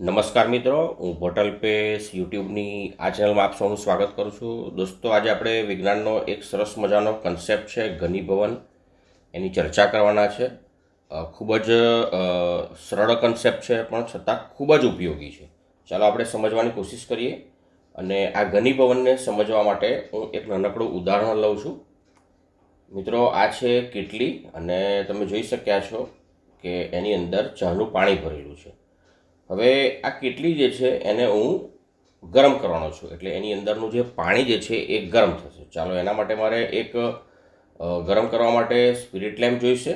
નમસ્કાર મિત્રો, હું ભોટલ પેસ યુટ્યુબની આ ચેનલમાં આપ સૌનું સ્વાગત કરું છું. દોસ્તો, આજે આપણે વિજ્ઞાનનો એક સરસ મજાનો કન્સેપ્ટ છે, ઘનીભવન. એની ચર્ચા કરવાના છે. ખૂબ જ સરળ કન્સેપ્ટ છે, પણ છતાં ખૂબ જ ઉપયોગી છે. ચાલો આપણે સમજવાની કોશિશ કરીએ. અને આ ઘનીભવનને સમજવા માટે હું એક નાનકડું ઉદાહરણ લઉં છું. મિત્રો, આ છે કેટલી? અને તમે જોઈ શક્યા છો કે એની અંદર ચાનું પાણી ભરેલું છે. હવે આ કેટલી જે છે એને હું ગરમ કરવાનો છું. એટલે એની અંદરનું જે પાણી જે છે એ ગરમ થશે. ચાલો, એના માટે મારે એક ગરમ કરવા માટે સ્પિરિટ લેમ્પ જોઈશે.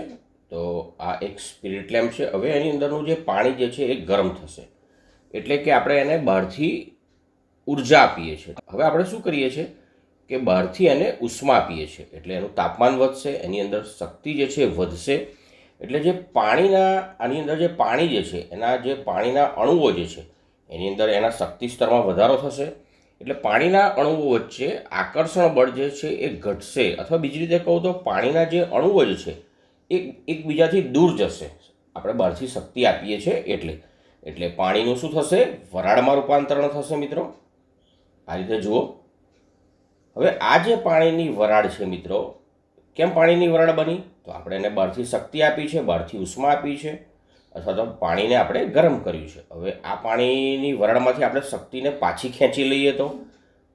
તો આ એક સ્પિરિટ લેમ્પ છે. હવે એની અંદરનું જે પાણી જે છે એ ગરમ થશે. એટલે કે આપણે એને બહારથી ઊર્જા આપીએ છીએ. હવે આપણે શું કરીએ છીએ કે બહારથી એને ઉષ્મા આપીએ છીએ. એટલે એનું તાપમાન વધશે, એની અંદર શક્તિ જે છે વધશે. એટલે જે પાણીના, આની અંદર જે પાણી જે છે, એના જે પાણીના અણુઓ જે છે, એની અંદર એના શક્તિ સ્તરમાં વધારો થશે. એટલે પાણીના અણુઓ વચ્ચે આકર્ષણ બળ જે છે એ ઘટશે. અથવા બીજી રીતે કહું તો પાણીના જે અણુઓ જે છે, એ એકબીજાથી દૂર જશે. આપણે બહારથી શક્તિ આપીએ છીએ એટલે. એટલે પાણીનું શું થશે? વરાળમાં રૂપાંતરણ થશે મિત્રો. આ રીતે જુઓ. હવે આ જે પાણીની વરાળ છે મિત્રો, કેમ પાણીની વરાળ બની? તો આપણે એને બહારથી શક્તિ આપી છે બહારથી ઉષ્મા આપી છે, અથવા તો પાણીને આપણે ગરમ કર્યું છે. હવે આ પાણીની વરાળમાંથી આપણે શક્તિને પાછી ખેંચી લઈએ તો,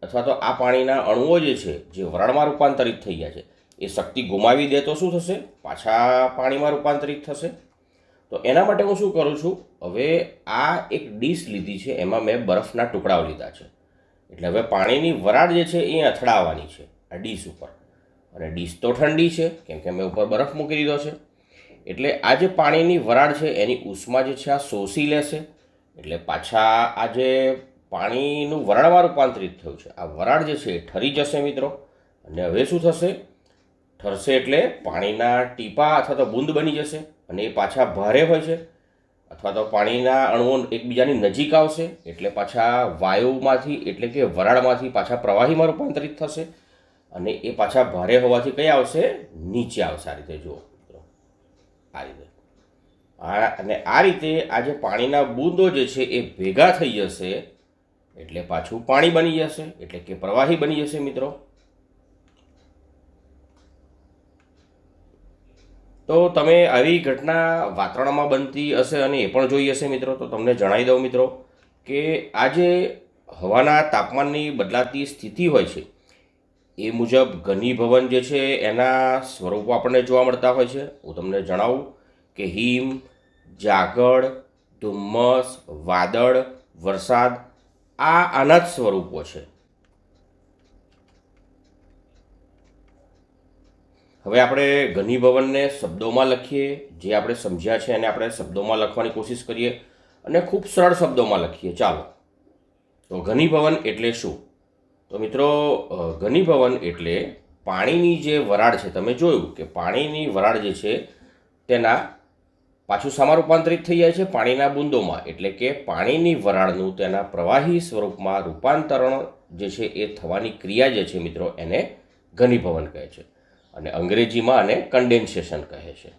અથવા તો આ પાણીના અણુઓ જે છે, જે વરાળમાં રૂપાંતરિત થઈ ગયા છે, એ શક્તિ ગુમાવી દે તો શું થશે? પાછા પાણીમાં રૂપાંતરિત થશે. તો એના માટે હું શું કરું છું? હવે આ એક ડીશ લીધી છે, એમાં મેં બરફના ટુકડાઓ લીધા છે. એટલે હવે પાણીની વરાળ જે છે એ અથડાવવાની છે, આ ડીશ ઉપર. અને ડીશ તો ઠંડી છે, કેમ કે મેં ઉપર બરફ મૂકી દીધો છે. એટલે આ જે પાણીની વરાળ છે, એની ઉષ્મા જે છે, આ શોષી લેશે. એટલે પાછા આ જે પાણીનું વરાળમાં રૂપાંતરિત થયું છે, આ વરાળ જે છે એ ઠરી જશે મિત્રો. અને હવે શું થશે? ઠરશે એટલે પાણીના ટીપા અથવા તો બૂંદ બની જશે અને એ પાછા ભારે હોય છે. અથવા તો પાણીના અણુઓ એકબીજાની નજીક આવશે, એટલે પાછા વાયુમાંથી એટલે કે વરાળમાંથી પાછા પ્રવાહીમાં રૂપાંતરિત થશે. અને એ પાછા ભારે હોવાથી કઈ આવશે? નીચે આવશે આ રીતે, જુઓ મિત્રો. આ રીતે. આ અને આ રીતે આ જે પાણીના બૂંદો જે છે એ ભેગા થઈ જશે, એટલે પાછું પાણી બની જશે, એટલે કે પ્રવાહી બની જશે, મિત્રો. તો તમે આવી ઘટના વાતાવરણમાં બનતી હશે અને એ પણ જોઈ હશે, મિત્રો. તો તમને જણાવી દઉં, મિત્રો, કે આ જે હવાના તાપમાનની બદલાતી સ્થિતિ હોય છે એ મુજબ ઘનીભવન જે છે, એના સ્વરૂપો આપણને જોવા મળતા હોય છે. હું તમને જણાવું કે હિમ, જાગળ, ધુમ્મસ, વાદળ, વરસાદ આ આના જ સ્વરૂપો છે. હવે આપણે ઘનીભવનને શબ્દોમાં લખીએ, જે આપણે સમજ્યા છે એને આપણે શબ્દોમાં લખવાની કોશિશ કરીએ અને ખૂબ સરળ શબ્દોમાં લખીએ. ચાલો. તો ઘનીભવન એટલે શું? તો મિત્રો ઘનીભવન એટલે પાણીની જે વરાળ છે, તમે જોયું કે પાણીની વરાળ જે છે, તેના પાછું સામા રૂપાંતરિત થઈ જાય છે પાણીના બુંદોમાં. એટલે કે પાણીની વરાળનું તેના પ્રવાહી સ્વરૂપમાં રૂપાંતરણ જે છે, એ થવાની ક્રિયા જે છે મિત્રો, એને ઘનીભવન કહે છે. અને અંગ્રેજીમાં આને કન્ડેન્સેશન કહે છે.